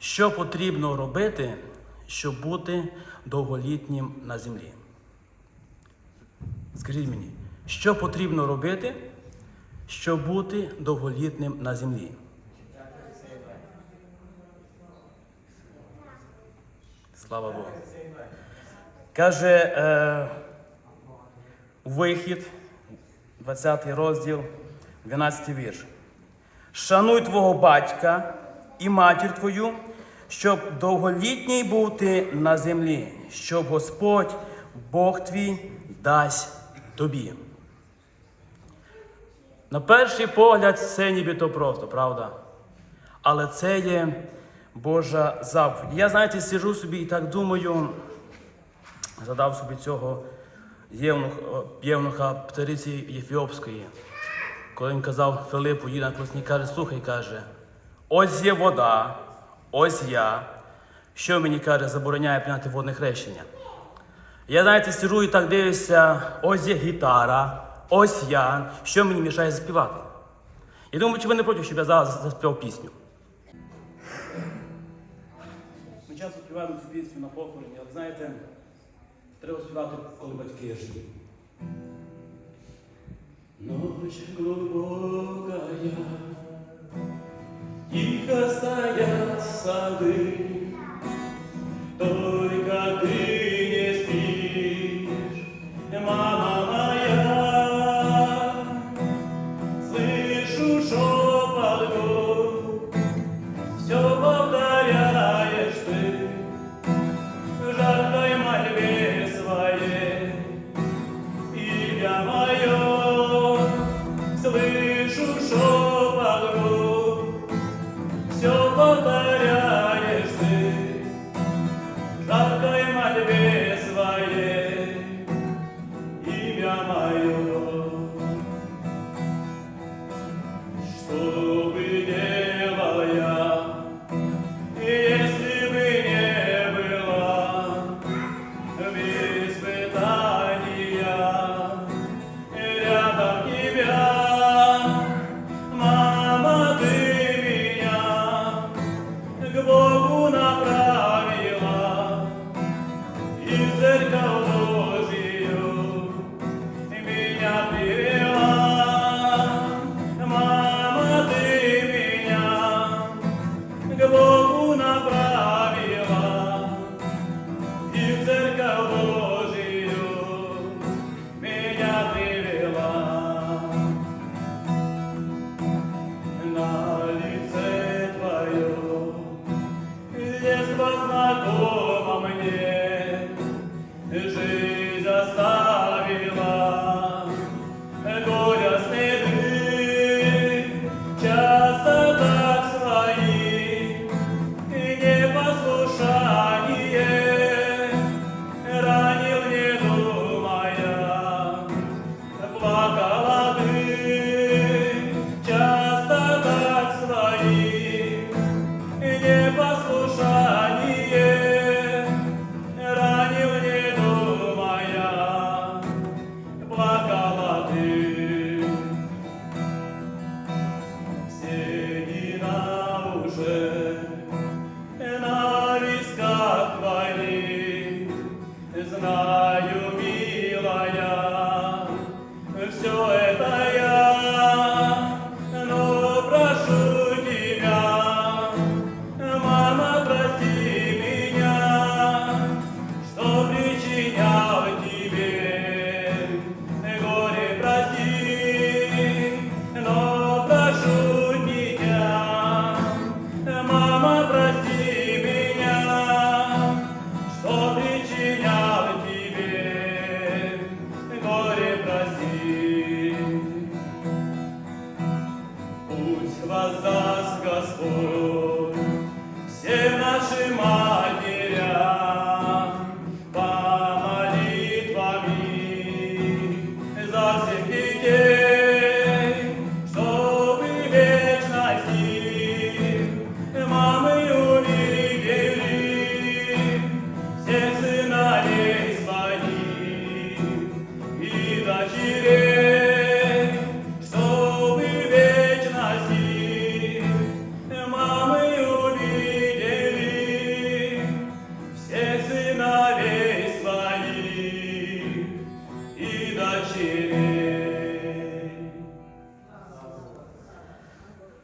Що потрібно робити, щоб бути довголітнім на землі? Скажіть мені, що потрібно робити, щоб бути довголітним на землі? Слава Богу. Каже е, вихід, 20 розділ, 12 вірш. Шануй твого батька і матір твою, щоб довголітній бути на землі, щоб Господь, Бог твій, дасть тобі. На перший погляд, це нібито просто, правда? Але це є Божа заповідь. Я, знаєте, сижу собі і так думаю, задав собі цього євнуха, Птериці Єфіопської. Коли він казав Филипу, їде на класні, каже, слухай, каже, ось є вода, ось я. Що мені каже, забороняє прийняти водне хрещення. Я, знаєте, сижу і так дивлюся, ось є гітара, ось я. Що мені мішає заспівати? Я думаю, чи ви не проти, щоб я зараз заспівав пісню. Ми часто співаємо цю пісню на похороні, але знаєте, треба співати, коли батьки живі. Ночь глубокая, тихо стоят сады, Только ты не спишь, мама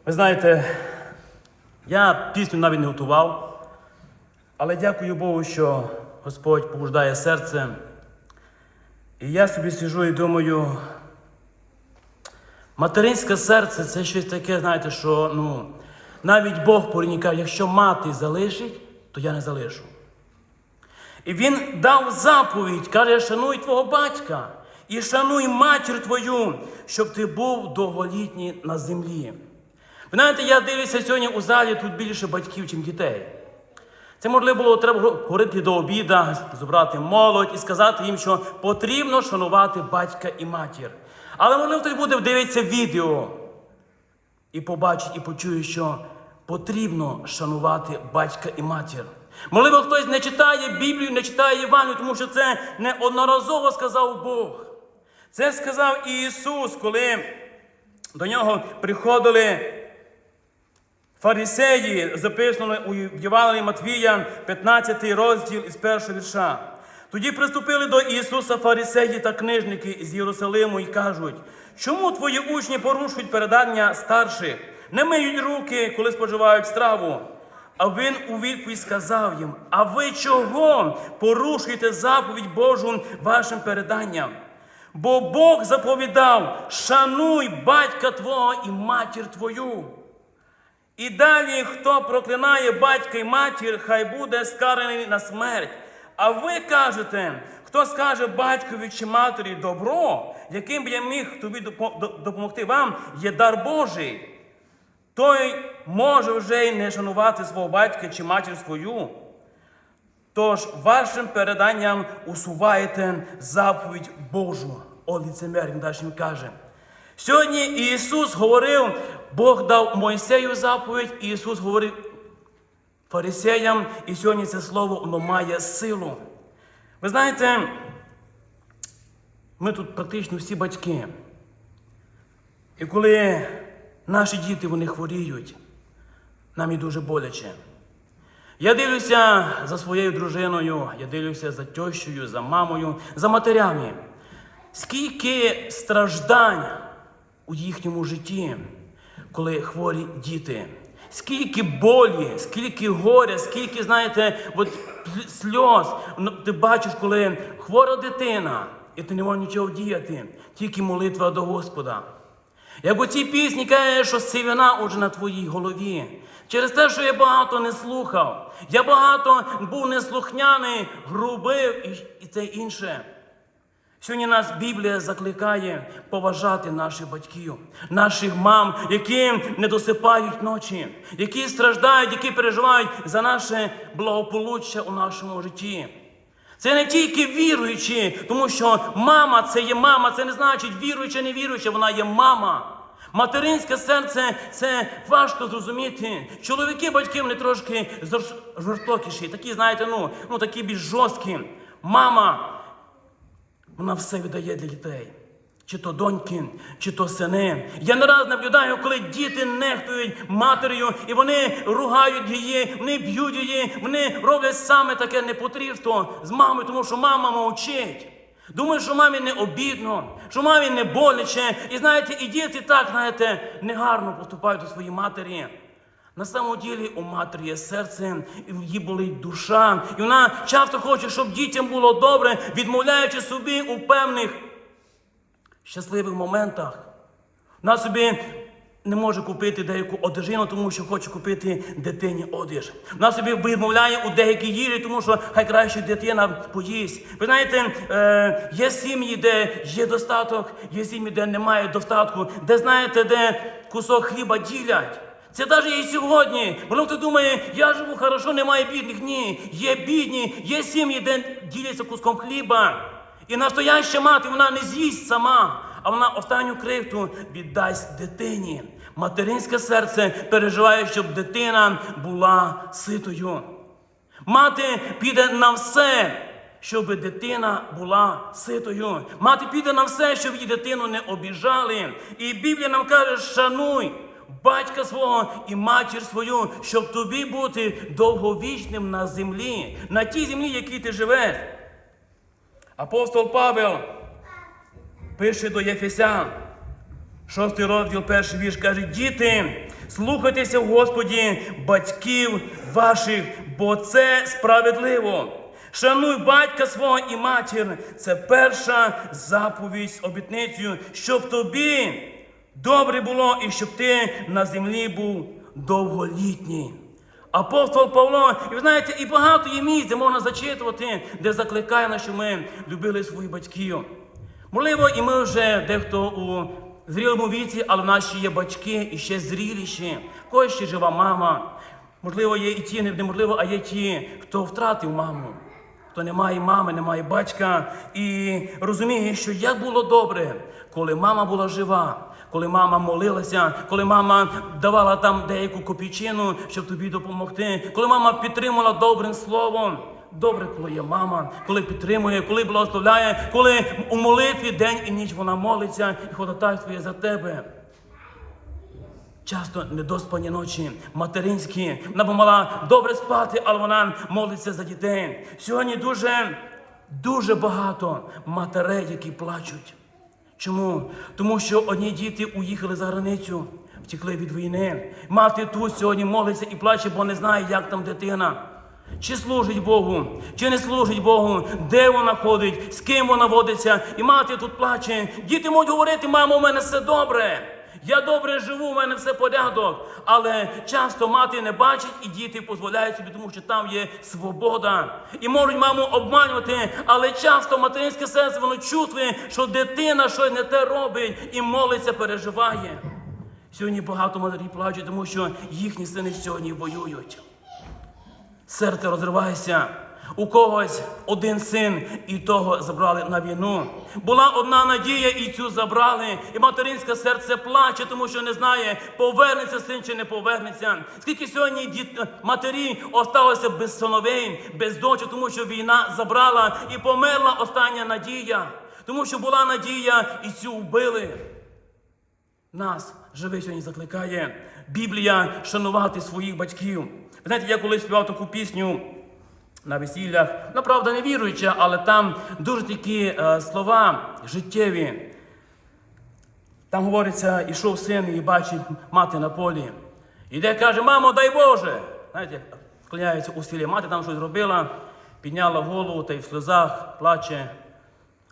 Ви знаєте, я пісню навіть не готував, але дякую Богу, що Господь побуждає серце. І я собі сижу і думаю, материнське серце це щось таке, знаєте, що ну, навіть Бог порікає, якщо мати залишить, то я не залишу. І він дав заповідь, каже, шануй твого батька і шануй матір твою, щоб ти був довголітній на землі. Ви знаєте, я дивлюся сьогодні у залі тут більше батьків, ніж дітей. Це можливо було треба говорити до обіда, зібрати молодь і сказати їм, що потрібно шанувати батька і матір. Але можливо хтось буде дивитися відео і побачить, і почує, що потрібно шанувати батька і матір. Можливо, хтось не читає Біблію, не читає Євангелію, тому що це неодноразово сказав Бог. Це сказав Ісус, коли до нього приходили фарисеї, записано у Євангелії Матвія, 15 розділ із першого вірша. Тоді приступили до Ісуса фарисеї та книжники з Єрусалиму і кажуть, чому твої учні порушують передання старших, не миють руки, коли споживають страву? А він у відповідь сказав їм: А ви чого порушуєте заповідь Божу вашим переданням? Бо Бог заповідав: шануй батька твого і матір твою. І далі, хто проклинає батька і матір, хай буде скараний на смерть. А ви кажете, хто скаже батькові чи матері добро, яким б я міг тобі допомогти вам, є дар Божий, той може вже й не шанувати свого батька чи матір свою. Тож вашим переданням усуваєте заповідь Божу. О, ліцемер, він далі каже. Сьогодні Ісус говорив, Бог дав Мойсею заповідь, і Ісус говорив фарисеям, і сьогодні це слово воно має силу. Ви знаєте, ми тут практично всі батьки. І коли наші діти вони хворіють, нам і дуже боляче. Я дивлюся за своєю дружиною, я дивлюся за тещою, за мамою, за матерями. Скільки страждань у їхньому житті, коли хворі діти. Скільки болі, скільки горя, скільки, знаєте, от сльоз. Ну, Ти бачиш, коли хвора дитина, і ти не можеш нічого вдіяти, тільки молитва до Господа. Як у цій пісні каже, що сивина уже на твоїй голові. Через те, що я багато не слухав, я багато був неслухняний, грубив і це інше. Сьогодні нас Біблія закликає поважати наших батьків, наших мам, які не досипають ночі, які страждають, які переживають за наше благополуччя у нашому житті. Це не тільки віруючі, тому що мама це є мама, це не значить віруюча, не віруюча, вона є мама. Материнське серце це важко зрозуміти. Чоловіки, батьки, вони трошки жорстокіші, такі, знаєте, ну, ну такі більш жорсткі. Мама, вона все віддає для дітей. Чи то доньки, чи то сини. Я не раз наблюдаю, коли діти нехтують матерію, і вони ругають її, вони б'ють її, вони роблять саме таке непотрібство з мамою, тому що мама мовчить. Думаю, що мамі не обідно, що мамі не боляче. І знаєте, і діти так, знаєте, негарно поступають до своєї матері. На самому ділі у матері є серце, її болить душа, і вона часто хоче, щоб дітям було добре, відмовляючи собі у певних щасливих моментах. Вона собі не може купити деяку одежину, тому що хоче купити дитині одяг. Вона собі відмовляє у деякій їжі, тому що хай краще дитина поїсть. Ви знаєте, е, є сім'ї, де є достаток, є сім'ї, де немає достатку, де знаєте, де кусок хліба ділять. Це навіть і сьогодні. Воно хто думає, я живу хорошо, немає бідних. Ні, є бідні, є сім'ї, де діляться куском хліба. І настояща мати вона не з'їсть сама, а вона останню крихту віддасть дитині. Материнське серце переживає, щоб дитина була ситою. Мати піде на все, щоб дитина була ситою. Мати піде на все, щоб її дитину не обіжали. І Біблія нам каже: шануй батька свого і матір свою, щоб тобі бути довговічним на землі, на тій землі, якій ти живеш. Апостол Павел пише до Єфесян, Шостий розділ, перший вірш каже: Діти, слухайтеся в Господі батьків ваших, бо це справедливо. Шануй батька свого і матір. Це перша заповідь з обітницею, щоб тобі добре було і щоб ти на землі був довголітній. Апостол Павло, і ви знаєте, і багато є місць, де можна зачитувати, де закликає нас, що ми любили своїх батьків. Можливо, і ми вже дехто у зрілому віці, але в нас ще є батьки і ще зріліші. Когось ще жива мама. Можливо, є і ті, неможливо, а є ті, хто втратив маму, хто не має мами, не має батька, і розуміє, що як було добре, коли мама була жива. Коли мама молилася, коли мама давала там деяку копійчину, щоб тобі допомогти, коли мама підтримувала добрим словом. Добре, коли є мама, коли підтримує, коли благословляє, коли у молитві день і ніч вона молиться і ходатайствує за тебе. Часто недоспані ночі, материнські. Вона мала добре спати, але вона молиться за дітей. Сьогодні дуже, дуже багато матерей, які плачуть. Чому? Тому що одні діти уїхали за границю, втекли від війни. Мати тут сьогодні молиться і плаче, бо не знає, як там дитина. Чи служить Богу, чи не служить Богу, де вона ходить, з ким вона водиться. І мати тут плаче. Діти можуть говорити, мамо, у мене все добре. Я добре живу, у мене все порядок. Але часто мати не бачить, і діти дозволяють собі, тому що там є свобода. І можуть маму обманювати, але часто материнське серце воно чувствує, що дитина щось не те робить і молиться, переживає. Сьогодні багато матерів плачуть, тому що їхні сини сьогодні воюють. Серце розривається. У когось один син, і того забрали на війну. Була одна надія, і цю забрали. І материнське серце плаче, тому що не знає, повернеться син чи не повернеться. Скільки сьогодні діт... матері осталося без синовей, без дочі, тому що війна забрала і померла остання надія. Тому що була надія, і цю вбили. Нас живий сьогодні закликає Біблія шанувати своїх батьків. Знаєте, я колись співав таку пісню на весіллях, ну, правда, не віруюча, але там дуже такі е, слова життєві. Там говориться, ішов син і бачить мати на полі. Іде, каже, мамо, дай Боже. Знаєте, як склоняється у стілі. Мати там щось зробила, підняла голову та й в сльозах плаче.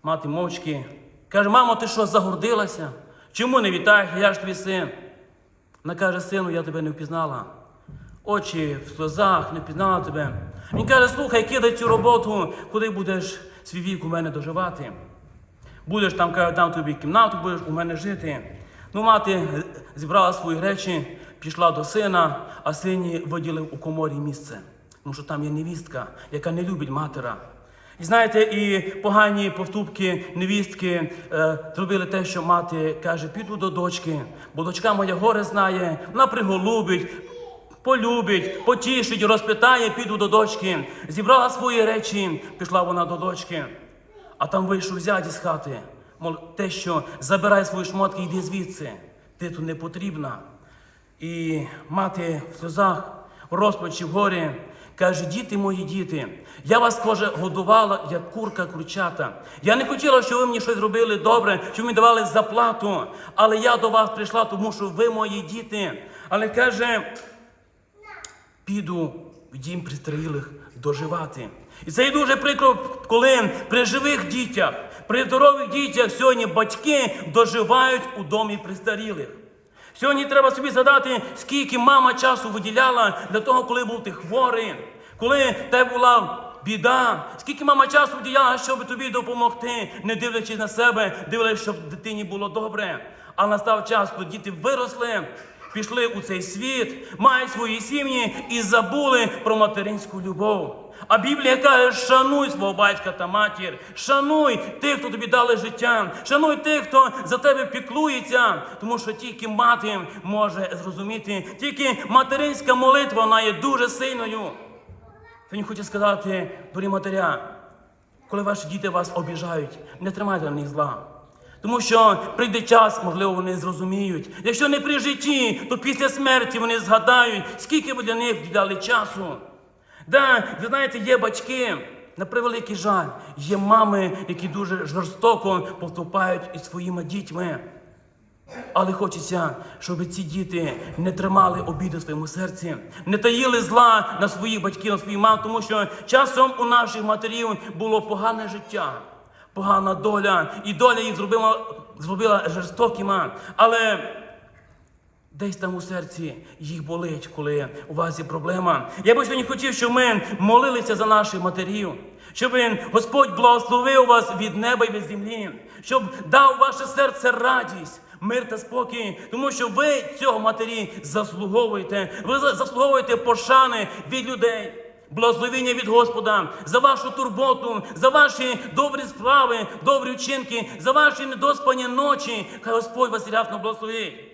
Мати мовчки. Каже, мамо, ти що, загордилася? Чому не вітаєш? Я ж твій син. Вона каже, сину, я тебе не впізнала. Очі в сльозах, не впізнала тебе. Він каже, слухай, кидай цю роботу, куди будеш свій вік у мене доживати. Будеш там, каже, там тобі кімнату, будеш у мене жити. Ну, мати зібрала свої речі, пішла до сина, а сині виділив у коморі місце. Тому що там є невістка, яка не любить матера. І знаєте, і погані повтупки невістки е, зробили те, що мати каже, піду до дочки, бо дочка моя горе знає, вона приголубить, полюбить, потішить, розпитає, піду до дочки. Зібрала свої речі, пішла вона до дочки. А там вийшов зять із хати. Мол, те, що забирай свої шмотки, йди звідси. Ти тут не потрібна. І мати в сльозах, в розпачі, в горі, каже: діти мої діти, я вас каже, годувала, як курка курчата. Я не хотіла, щоб ви мені щось робили добре, щоб мені давали заплату. Але я до вас прийшла, тому що ви мої діти. Але каже, піду в дім пристарілих доживати. І це є дуже прикро, коли при живих дітях, при здорових дітях сьогодні батьки доживають у домі пристарілих. Сьогодні треба собі задати, скільки мама часу виділяла для того, коли був ти хворий, коли тебе була біда, скільки мама часу виділяла, щоб тобі допомогти, не дивлячись на себе, дивлячись, щоб дитині було добре. А настав час, коли діти виросли, пішли у цей світ, мають свої сім'ї і забули про материнську любов. А Біблія каже, шануй свого батька та матір, шануй тих, хто тобі дали життя, шануй тих, хто за тебе піклується, тому що тільки мати може зрозуміти, тільки материнська молитва вона є дуже сильною. Сьогодні хочу сказати, дорогі матеря, коли ваші діти вас обіжають, не тримайте на них зла. Тому що прийде час, можливо, вони зрозуміють. Якщо не при житті, то після смерті вони згадають, скільки ви для них віддали часу. Да, ви знаєте, є батьки, на превеликий жаль, є мами, які дуже жорстоко поступають із своїми дітьми. Але хочеться, щоб ці діти не тримали обіди в своєму серці, не таїли зла на своїх батьків, на своїх мам, тому що часом у наших матерів було погане життя, погана доля, і доля їх зробила, зробила жорстокими. Але Десь там у серці їх болить, коли у вас є проблема. Я би сьогодні хотів, щоб ми молилися за наших матерів, щоб Господь благословив вас від неба і від землі, щоб дав ваше серце радість. Мир та спокій, тому що ви цього матері заслуговуєте. Ви заслуговуєте пошани від людей, благословення від Господа за вашу турботу, за ваші добрі справи, добрі вчинки, за ваші недоспані ночі. Хай Господь вас рясно благословить.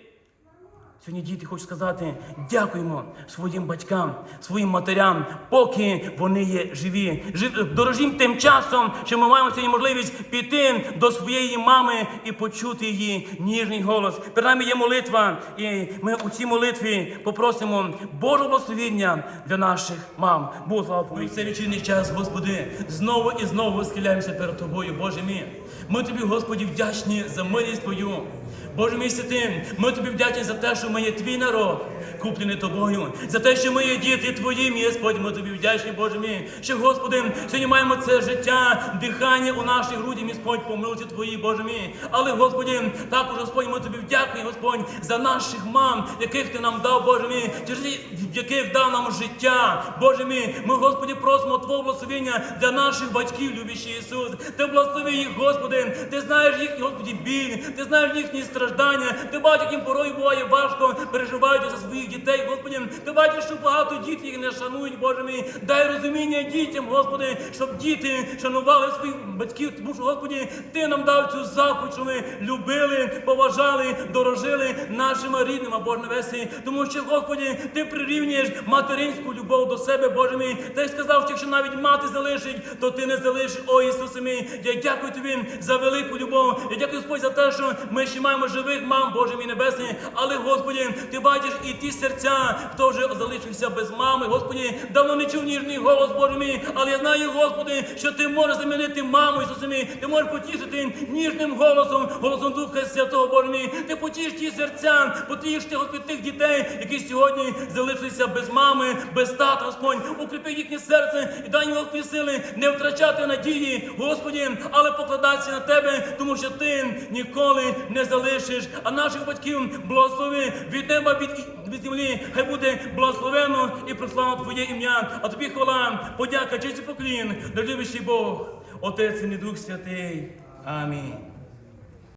Сьогодні діти хочуть сказати дякуємо своїм батькам, своїм матерям, поки вони є живі. Жив- Дорожім тим часом, що ми маємо сьогодні можливість піти до своєї мами і почути її ніжний голос. Перед нами є молитва, і ми у цій молитві попросимо Божого благословіння для наших мам. Слава Богу. Цей вечірній час, Господи, знову і знову схиляємося перед Тобою, Боже мій. Ми тобі, Господі, вдячні за милість Твою. Боже мій святий, ми тобі вдячні за те, що ми є твій народ, куплений тобою, за те, що ми є діти твої, мій Господь, ми тобі вдячні, Боже мій, що, Господи, сьогодні маємо це життя, дихання у нашій груді, мій Господь, по милості Твоїй, Боже мій. Але, Господи, також, Господь, ми тобі вдякуємо, Господь, за наших мам, яких ти нам дав, Боже мій, через яких дав нам життя, Боже мій. Ми, Господи, просимо Твого благословення для наших батьків, любящий Ісус. Ти благослови їх, Господи, ти знаєш їхній, Господи, біль, ти знаєш їхні страждання, ти бачиш, яким порою буває важко, переживають за своїх дітей, Господи. Ти бачиш, що багато дітей не шанують, Боже мій. Дай розуміння дітям, Господи, щоб діти шанували своїх батьків, тому що, Господи, Ти нам дав цю заповідь, що ми любили, поважали, дорожили нашими рідними, Боже Небесний. Тому що, Господи, Ти прирівнюєш материнську любов до себе, Боже мій. Ти сказав, що якщо навіть мати залишить, то ти не залишиш, о Ісусе мій. Я дякую Тобі за велику любов. Я дякую, Господь, за те, що ми ще маємо живих мам, Боже мій Небесний. Але, Господи, Ти бачиш і ті серця, хто вже залишився без мами. Господи, давно не чув ніжний голос, Боже мій. Але я знаю, Господи, що Ти можеш замінити маму, Ісусе мій. Ти можеш потішити ніжним голосом, голосом Духа Святого, Боже мій. Ти потіш ті серця, потіш ти, Господи, тих дітей, які сьогодні залишилися без мами, без тата, Господь. Укріпи їхнє серце і дай Господи, сили не втрачати надії, Господи, але покладатися на Тебе, тому що Ти ніколи не залишиш, а наших батьків благослови від неба, від, від землі. Хай буде благословено і прослава Твоє ім'я. А тобі хвала, подяка, честь і поклін, любящий Бог, Отець і Дух Святий. Амінь.